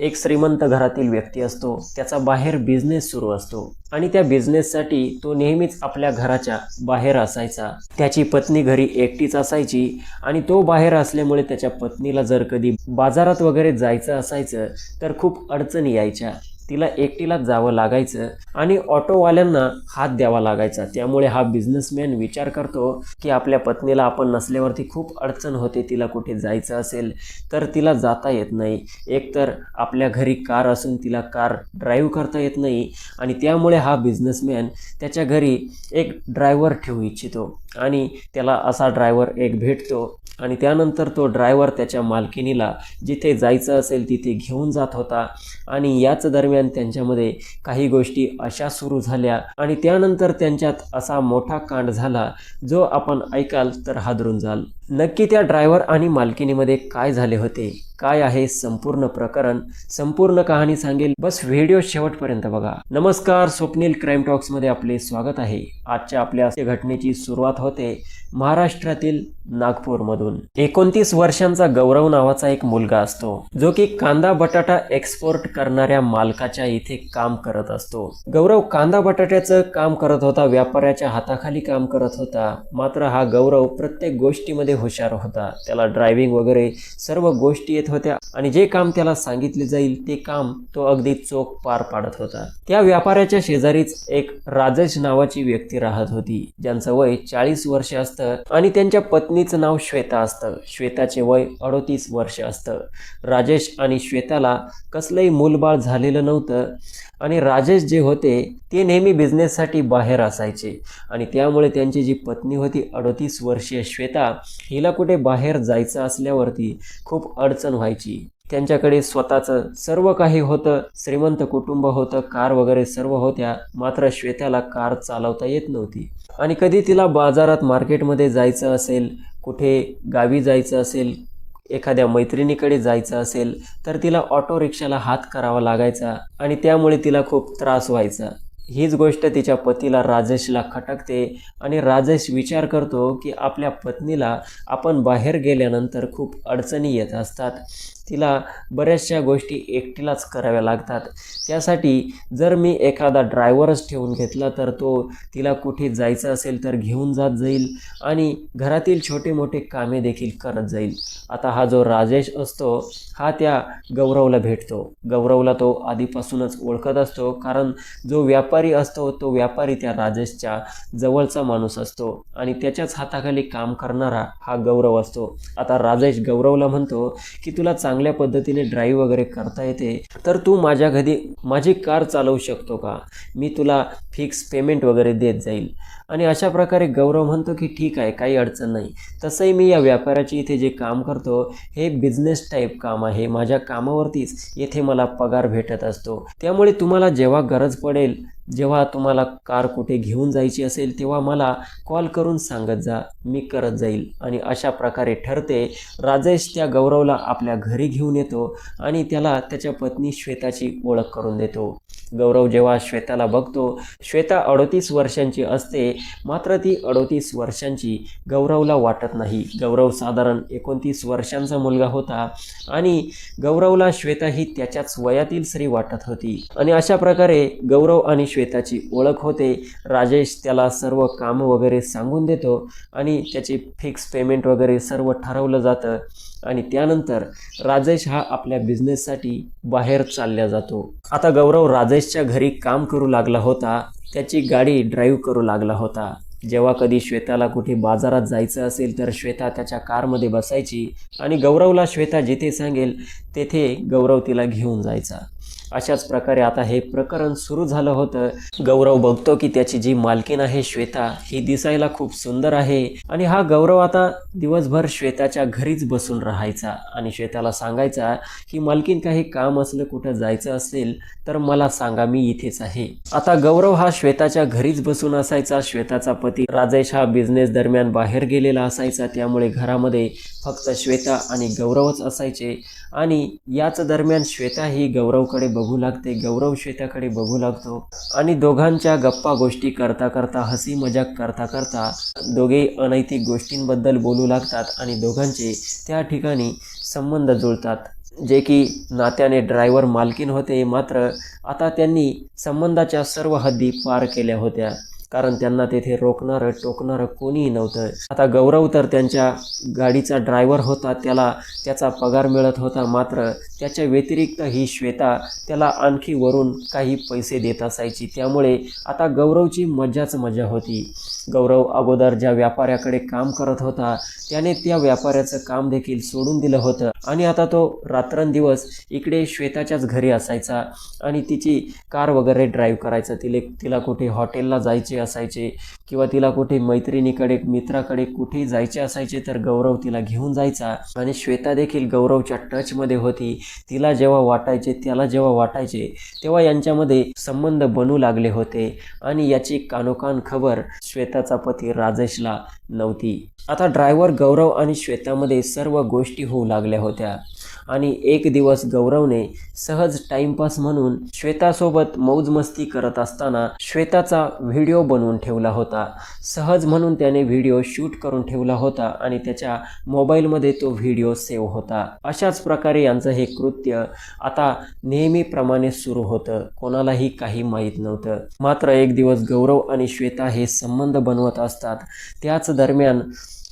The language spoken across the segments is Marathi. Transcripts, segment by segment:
एक श्रीमंत घरातील व्यक्ती असतो त्याचा बाहेर बिझनेस सुरू असतो आणि त्या बिझनेससाठी तो नेहमीच आपल्या घराच्या बाहेर असायचा. त्याची पत्नी घरी एकटीच असायची आणि तो बाहेर असल्यामुळे त्याच्या पत्नीला जर कधी बाजारात वगैरे जायचं असायचं तर खूप अडचणी यायच्या. तिला एकटीलाच जावं लागायचं आणि ऑटोवाल्यांना हात द्यावा लागायचा. त्यामुळे हा बिझनेसमॅन विचार करतो की आपल्या पत्नीला आपण नसल्यावरती खूप अडचण होते तिला कुठे जायचं असेल तर तिला जाता येत नाही. एकतर आपल्या घरी कार असून तिला कार ड्राईव्ह करता येत नाही आणि त्यामुळे हा बिझनेसमॅन त्याच्या घरी एक ड्रायव्हर ठेवू इच्छितो आणि त्याला असा ड्रायव्हर एक भेटतो. आणि त्यानंतर तो ड्रायव्हर त्याच्या मालकिनीला जिथे जायचं असेल तिथे घेऊन जात होता. आणि याच दरम्यान त्यांच्यामध्ये काही गोष्टी अशा सुरू झाल्या. आणि त्यानंतर त्यांच्यात असा मोठा कांड झाला जो आपण ऐकाल तर हादरून जाल. नक्की त्या ड्रायव्हर आणि मालकिनीमध्ये काय झाले होते? काय आहे संपूर्ण प्रकरण? संपूर्ण कहाणी सांगेल. बस व्हिडिओ शेवटपर्यंत बघा. नमस्कार स्वप्नील क्राईम टॉक्समध्ये आपले स्वागत आहे. आजच्या आपल्या घटनेची सुरुवात होते महाराष्ट्रातील नागपूरमधून. एकोणतीस वर्षांचा गौरव नावाचा एक मुलगा असतो जो की कांदा बटाटा एक्सपोर्ट करणाऱ्या मालकाच्या इथे काम करत असतो. गौरव कांदा बटाट्याचं काम करत होता व्यापाऱ्याच्या हाताखाली काम करत होता. मात्र हा गौरव प्रत्येक गोष्टीमध्ये हुशार होता. त्याला ड्रायव्हिंग वगैरे सर्व गोष्टी येत होत्या आणि जे काम त्याला सांगितले जाईल ते काम तो अगदी चोख पार पाडत होता. त्या व्यापाऱ्याच्या शेजारीच एक राजेश नावाची व्यक्ती राहत होती. ज्यांचं वय चाळीस वर्ष असतं आणि त्यांच्या पत्नीचं नाव श्वेता असतं. श्वेताचे वय अडोतीस वर्ष असतं. राजेश आणि श्वेताला कसलंही मूलबाळ झालेलं नव्हतं. आणि राजेश जे होते ते नेहमी बिझनेससाठी बाहेर असायचे. आणि त्यामुळे त्यांची जी पत्नी होती अडतीस वर्षीय श्वेता हिला कुठे बाहेर जायचं असल्यावरती खूप अडचण व्हायची. त्यांच्याकडे स्वतःचं सर्व काही होतं श्रीमंत कुटुंब होतं कार वगैरे सर्व होत्या मात्र श्वेताला कार चालवता येत नव्हती. आणि कधी तिला बाजारात मार्केटमध्ये जायचं असेल कुठे गावी जायचं असेल एखाद्या मैत्रिणीकडे जायचं असेल तर तिला ऑटो रिक्षाला हात करावा लागायचा आणि त्यामुळे तिला खूप त्रास व्हायचा. हीच गोष्ट तिच्या पतीला राजेशला खटकते आणि राजेश विचार करतो की आपल्या पत्नीला आपण बाहेर गेल्यानंतर खूप अडचणी येत असतात. तिला बऱ्याचशा गोष्टी एकटीलाच कराव्या लागतात. त्यासाठी जर मी एखादा ड्रायव्हरच ठेवून घेतला तर तो तिला कुठे जायचं असेल तर घेऊन जात जाईल आणि घरातील छोटे मोठे कामे देखील करत जाईल. आता हा जो राजेश असतो हा त्या गौरवला भेटतो. गौरवला तो आधीपासूनच ओळखत असतो कारण जो व्यापारी असतो तो व्यापारी त्या राजेशच्या जवळचा माणूस असतो आणि त्याच्याच हाताखाली काम करणारा हा गौरव असतो. आता राजेश गौरवला म्हणतो की तुला चांग चांगल्या पद्धतीने ड्राईव्ह वगैरे करता येते तर तू माझ्या घरी माझी कार चालवू शकतो का? मी तुला फिक्स पेमेंट वगैरे देत जाईल. आणि अशा प्रकारे गौरव म्हणतो की ठीक आहे काही अडचण नाही. तसंही मी या व्यापाराची इथे जे काम करतो हे बिझनेस टाईप काम आहे. माझ्या कामावरतीच येथे मला पगार भेटत असतो. त्यामुळे तुम्हाला जेव्हा गरज पडेल जेव्हा तुम्हाला कार कुठे घेऊन जायची असेल तेव्हा मला कॉल करून सांगत जा. मी करत जाईल. आणि अशा प्रकारे ठरते. राजेश त्या गौरवला आपल्या घरी घेऊन येतो आणि त्याला त्याच्या पत्नी श्वेताची ओळख करून देतो. गौरव जेव्हा श्वेताला बघतो श्वेता अडतीस वर्षांची असते. मात्र ती अडोतीस वर्षांची गौरवला वाटत नाही. गौरव साधारण एकोणतीस वर्षांचा मुलगा होता आणि गौरवला श्वेता ही त्याच्याच वयातील स्त्री वाटत होती. आणि अशा प्रकारे गौरव आणि श्वेताची ओळख होते. राजेश त्याला सर्व काम वगैरे सांगून देतो आणि त्याची फिक्स पेमेंट वगैरे सर्व ठरवलं जातं आणि त्यानंतर राजेश हा आपल्या बिझनेससाठी बाहेर चालल्या जातो. आता गौरव राजेशच्या घरी काम करू लागला होता. त्याची गाडी ड्राईव्ह करू लागला होता. जेव्हा कधी श्वेताला कुठे बाजारात जायचं असेल तर श्वेता त्याच्या कारमध्ये बसायची आणि गौरवला श्वेता जिथे सांगेल तेथे गौरव तिला घेऊन जायचा. अशाच प्रकारे आता हे प्रकरण सुरू झालं होतं. गौरव बघतो की त्याची जी मालकीन आहे श्वेता ही दिसायला खूप सुंदर आहे. आणि हा गौरव आता दिवसभर श्वेताच्या घरीच बसून राहायचा आणि श्वेताला सांगायचा की मालकीन काही काम असलं कुठं जायचं असेल तर मला सांगा मी इथेच आहे. आता गौरव हा श्वेताच्या घरीच बसून असायचा. श्वेताचा पती राजेश हा बिझनेस दरम्यान बाहेर गेलेला असायचा. त्यामुळे घरामध्ये फक्त श्वेता आणि गौरवच असायचे. आणि याच दरम्यान श्वेता ही गौरवकडे बघू लागते गौरव श्वेताकडे बघू लागतो. आणि दोघांच्या गप्पा गोष्टी करता करता हसी मजाक करता करता दोघेही अनैतिक गोष्टींबद्दल बोलू लागतात आणि दोघांचे त्या ठिकाणी संबंध जुळतात. जे की नात्याने ड्रायव्हर मालकीन होते मात्र आता त्यांनी संबंधाच्या सर्व हद्दी पार केल्या होत्या. कारण त्यांना तेथे रोखणारं टोकणारं कोणीही नव्हतं. आता गौरव तर त्यांच्या गाडीचा ड्रायव्हर होता त्याला त्याचा पगार मिळत होता मात्र त्याच्या व्यतिरिक्त ही श्वेता त्याला आणखी वरून काही पैसे देत असायची. त्यामुळे आता गौरवची मजाच मजा होती. गौरव अगोदर ज्या व्यापाऱ्याकडे काम करत होता त्याने त्या व्यापाऱ्याचं काम देखील सोडून दिलं होतं. आणि आता तो रात्रंदिवस इकडे श्वेताच्याच घरी असायचा आणि तिची कार वगैरे ड्राईव्ह करायचा. तिले तिला कुठे हॉटेलला जायचे असायचे किंवा तिला कुठे मैत्रिणीकडे मित्राकडे कुठे जायचे असायचे तर गौरव तिला घेऊन जायचा. आणि श्वेता देखील गौरवच्या टचमध्ये होती. तिला जेव्हा वाटायचे त्याला जेव्हा वाटायचे तेव्हा यांच्यामध्ये संबंध बनू लागले होते. आणि याची कानोकान खबर श्वेता श्वेताचा पती राजेशला नव्हती. आता ड्रायव्हर गौरव आणि श्वेतामध्ये सर्व गोष्टी होऊ लागल्या होत्या. आणि एक दिवस गौरवने सहज टाइमपास म्हणून श्वेतासोबत मौजमस्ती करत असताना श्वेताचा व्हिडिओ बनवून ठेवला होता. सहज म्हणून त्याने व्हिडिओ शूट करून ठेवला होता आणि त्याच्या मोबाईलमध्ये तो व्हिडिओ सेव्ह होता. अशाच प्रकारे यांचं हे कृत्य आता नेहमीप्रमाणे सुरू होतं. कोणालाही काही माहीत नव्हतं. मात्र एक दिवस गौरव आणि श्वेता हे संबंध बनवत असतात. त्याच दरम्यान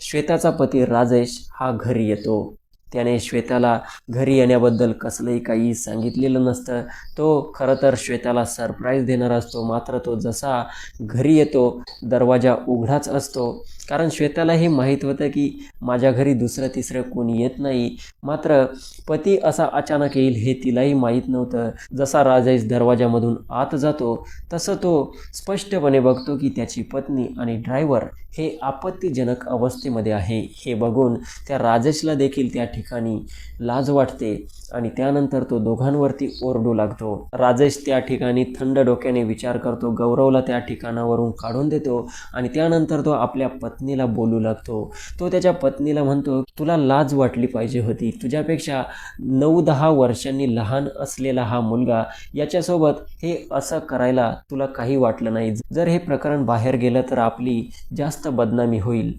श्वेताचा पती राजेश हा घरी येतो. त्याने श्वेताला घरी येण्याबद्दल कसलंही काही सांगितलेलं नसतं. तो खरं तर श्वेताला सरप्राईज देणार असतो. मात्र तो जसा घरी येतो दरवाजा उघडाच असतो. कारण श्वेताला हे माहीत होतं की माझ्या घरी दुसरं तिसरं कोणी येत नाही. मात्र पती असा अचानक येईल हे तिलाही माहीत नव्हतं. जसा राजेश दरवाजामधून आत जातो तसं तो स्पष्टपणे बघतो की त्याची पत्नी आणि ड्रायव्हर हे आपत्तीजनक अवस्थेमध्ये आहे. हे बघून त्या राजेशला देखील त्या ठिकाणी लाज वाटते आणि त्यानंतर तो दोघांवरती ओरडू लागतो. राजेश त्या ठिकाणी थंड डोक्याने विचार करतो गौरवला त्या ठिकाणावरून काढून देतो आणि त्यानंतर तो आपल्या पत्नीला बोलू लागतो. तो त्याच्या पत्नीला म्हणतो तुला लाज वाटली पाहिजे होती. तुझ्यापेक्षा नऊ दहा वर्षांनी लहान असलेला हा मुलगा याच्यासोबत हे असं करायला तुला काही वाटलं नाही. जर हे प्रकरण बाहेर गेलं तर आपली जास्त बदनामी होईल.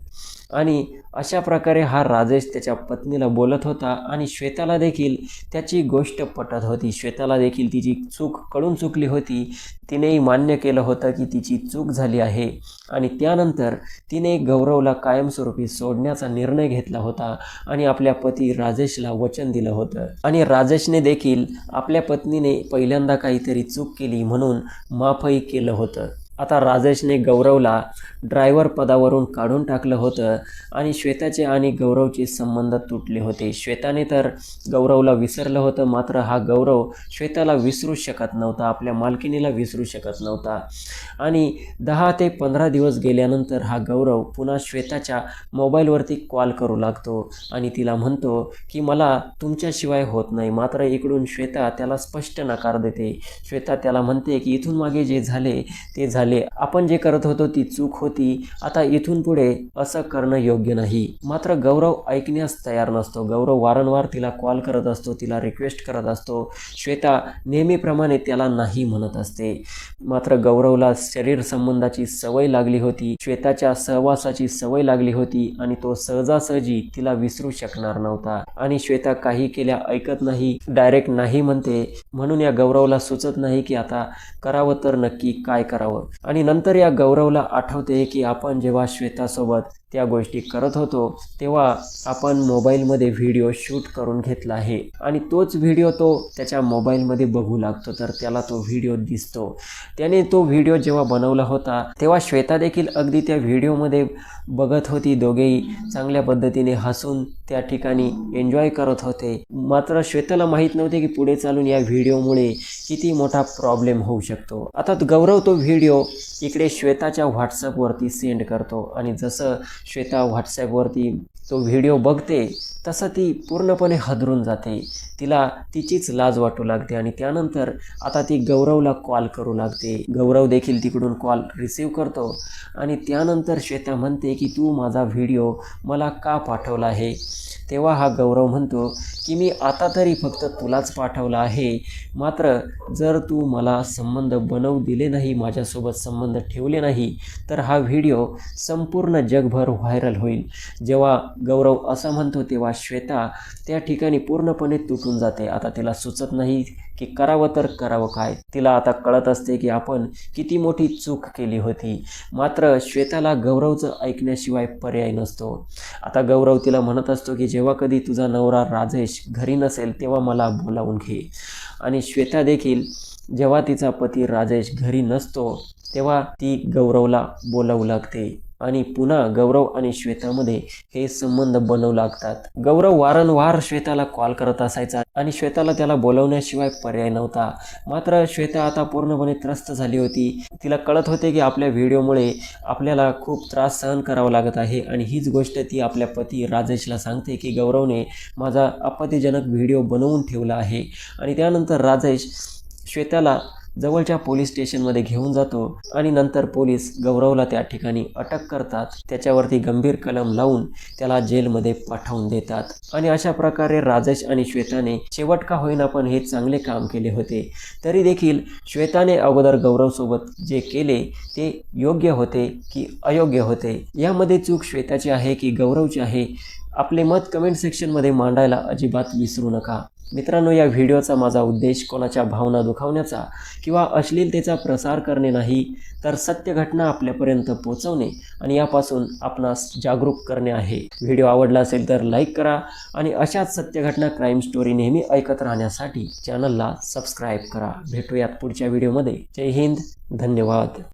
आणि अशा प्रकारे हा राजेश त्याच्या पत्नीला बोलत होता आणि श्वेताला देखील त्याची गोष्ट पटत होती. श्वेताला देखील तिची चूक कळून चुकली होती. तिनेही मान्य केलं होतं की तिची चूक झाली आहे आणि त्यानंतर तिने गौरवला कायमस्वरूपी सोडण्याचा निर्णय घेतला होता आणि आपल्या पती राजेशला वचन दिलं होतं. आणि राजेशने देखील आपल्या पत्नीने पहिल्यांदा काहीतरी चूक केली म्हणून माफही केलं होतं. आता राजेशने गौरवला ड्रायव्हर पदावरून काढून टाकलं होतं आणि श्वेताचे आणि गौरवचे संबंध तुटले होते. श्वेताने तर गौरवला विसरलं होतं मात्र हा गौरव श्वेताला विसरू शकत नव्हता आपल्या मालकिनीला विसरू शकत नव्हता. आणि दहा ते पंधरा दिवस गेल्यानंतर हा गौरव पुन्हा श्वेताच्या मोबाईलवरती कॉल करू लागतो आणि तिला म्हणतो की मला तुमच्याशिवाय होत नाही मात्र इकडून श्वेता त्याला स्पष्ट नकार देते. श्वेता त्याला म्हणते की इथून मागे जे झाले ते झाले झाले आपण जे करत होतो ती चूक होती. आता इथून पुढे असं करणं योग्य नाही. मात्र गौरव ऐकण्यास तयार नसतो. गौरव वारंवार तिला कॉल करत असतो तिला रिक्वेस्ट करत असतो. श्वेता नेहमीप्रमाणे त्याला नाही म्हणत असते. मात्र गौरवला शरीर संबंधाची सवय लागली होती. श्वेताच्या सहवासाची सवय लागली होती आणि तो सहजासहजी तिला विसरू शकणार नव्हता. आणि श्वेता काही केल्या ऐकत नाही डायरेक्ट नाही म्हणते. म्हणून या गौरवला सुचत नाही की आता करावं तर नक्की काय करावं. आणि नंतर या गौरवला आठवते की आपण जेव्हा श्वेतासोबत त्या गोष्टी करत होतो तेव्हा आपण मोबाईलमध्ये व्हिडिओ शूट करून घेतला आहे. आणि तोच व्हिडिओ तो त्याच्या मोबाईलमध्ये बघू लागतो तर त्याला तो व्हिडिओ दिसतो. त्याने तो व्हिडिओ जेव्हा बनवला होता तेव्हा श्वेता देखील अगदी त्या व्हिडिओमध्ये बघत होती. दोघेही चांगल्या पद्धतीने हसून त्या ठिकाणी एन्जॉय करत होते. मात्र श्वेताला माहीत नव्हते की पुढे चालून या व्हिडिओमुळे किती मोठा प्रॉब्लेम होऊ शकतो. आता गौरव तो व्हिडिओ इकडे श्वेताच्या व्हॉट्सअपवरती सेंड करतो. आणि जसं श्वेता व्हॉट्सॲपवरती तो व्हिडिओ बघते तसं ती पूर्णपणे हदरून जाते. तिला तिचीच लाज वाटू लागते आणि त्यानंतर आता ती गौरवला कॉल करू लागते. गौरव देखील तिकडून कॉल रिसीव करतो आणि त्यानंतर श्वेता म्हणते की तू माझा व्हिडिओ मला का पाठवला आहे? तेव्हा हा गौरव म्हणतो की मी आता तरी फक्त तुलाच पाठवला आहे. मात्र जर तू मला संबंध बनवू दिले नाही माझ्यासोबत संबंध ठेवले नाही तर हा व्हिडिओ संपूर्ण जगभर व्हायरल होईल. जेव्हा गौरव असं म्हणतो तेव्हा श्वेता त्या ठिकाणी पूर्णपणे तुटून जाते. आता तिला सुचत नाही की करावं तर करावं काय. तिला आता कळत असते की आपण किती मोठी चूक केली होती. मात्र श्वेताला गौरवचं ऐकण्याशिवाय पर्याय नसतो. आता गौरव तिला म्हणत असतो की जेव्हा कधी तुझा नवरा राजेश घरी नसेल तेव्हा मला बोलावून घे. आणि श्वेता देखील जेव्हा तिचा पती राजेश घरी नसतो तेव्हा ती गौरवला बोलावू लागते. आणि पुन्हा गौरव आणि श्वेतामध्ये हे संबंध बनवू लागतात. गौरव वारंवार श्वेताला कॉल करत असायचा आणि श्वेताला त्याला बोलवण्याशिवाय पर्याय नव्हता. मात्र श्वेता आता पूर्णपणे त्रस्त झाली होती. तिला कळत होते की आपल्या व्हिडिओमुळे आपल्याला खूप त्रास सहन करावा लागत आहे आणि हीच गोष्ट ती आपल्या पती राजेशला सांगते की गौरवने माझा आपत्तीजनक व्हिडिओ बनवून ठेवला आहे. आणि त्यानंतर राजेश श्वेताला जवळच्या पोलीस स्टेशनमध्ये घेऊन जातो आणि नंतर पोलीस गौरवला त्या ठिकाणी अटक करतात. त्याच्यावरती गंभीर कलम लावून त्याला जेलमध्ये पाठवून देतात. आणि अशा प्रकारे राजेश आणि श्वेताने शेवट का होईना पण हे चांगले काम केले होते. तरी देखील श्वेताने अगोदर गौरवसोबत जे केले ते योग्य होते की अयोग्य होते? यामध्ये चूक श्वेताची आहे की गौरवची आहे? आपले मत कमेंट सेक्शनमध्ये मांडायला अजिबात विसरू नका. मित्रांनो या व्हिडिओचा माझा उद्देश कोणाच्या भावना दुखावण्याचा किंवा अश्लीलतेचा प्रसार करणे नाही तर सत्य घटना आपल्यापर्यंत पोहोचवणे आणि यापासून आपणास जागरूक करणे आहे. व्हिडिओ आवडला असेल तर लाईक करा आणि अशाच सत्य घटना क्राईम स्टोरी नेहमी ऐकत राहण्यासाठी चॅनलला सबस्क्राईब करा. भेटूयात पुढच्या व्हिडिओमध्ये. जय हिंद. धन्यवाद.